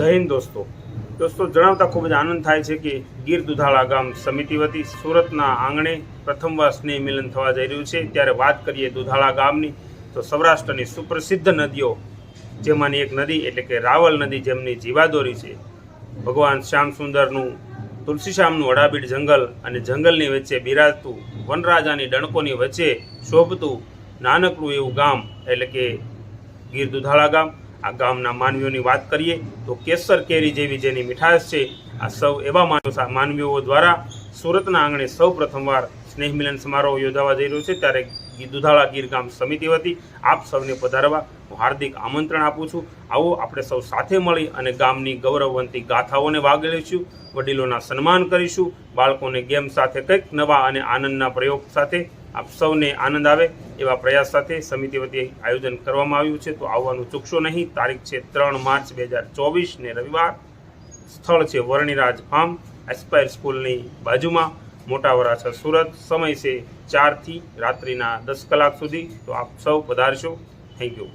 જય હિન્દ દોસ્તો. દોસ્તો, જણાવતા ખૂબ જ આનંદ થાય છે કે ગીર દુધાળા ગામ સમિતિ વતી સુરતના આંગણે પ્રથમવાર સ્નેહ મિલન થવા જઈ રહ્યું છે. ત્યારે વાત કરીએ દુધાળા ગામની, તો સૌરાષ્ટ્રની સુપ્રસિદ્ધ નદીઓ, જેમાંની એક નદી એટલે કે રાવલ નદી જેમની જીવાદોરી છે. ભગવાન શ્યામ સુંદરનું તુલસીશ્યામનું અડાબીડ જંગલ અને જંગલની વચ્ચે બિરાજતું વનરાજાની ડણકોની વચ્ચે શોભતું નાનકડું એવું ગામ એટલે કે ગીર દુધાળા ગામ. આ ગામના માનવીઓની વાત કરીએ તો કેસર કેરી જેવી જેની મીઠાશ છે, આ સૌ એવા માનવીઓ દ્વારા સુરતના આંગણે સૌ પ્રથમવાર સ્નેહ મિલન સમારોહ યોજાવા જઈ રહ્યો છે. ત્યારે દુધાળા ગીર ગામ સમિતિ વતી આપ સૌને પધારવા હું હાર્દિક આમંત્રણ આપું છું. આવો આપણે સૌ સાથે મળી અને ગામની ગૌરવવંતી ગાથાઓને વાગેલીશું વડીલોના સન્માન કરીશું, બાળકોને ગેમ સાથે કંઈક નવા અને આનંદના પ્રયોગ સાથે આપ સૌને આનંદ આવે એવા પ્રયાસ સાથે સમિતિ વતી આયોજન કરવામાં આવ્યું છે. તો આવવાનું ચૂકશો નહીં. તારીખ છે ત્રણ માર્ચ બે હજાર ચોવીસને રવિવાર. સ્થળ છે વર્ણિરાજ ફાર્મ, એસ્પાયર સ્કૂલની બાજુમાં. મોટા વરાછા સુરત. સમય છે ચારથી રાત્રિના દસ કલાક સુધી. તો આપ સૌ પધારશો. Thank you.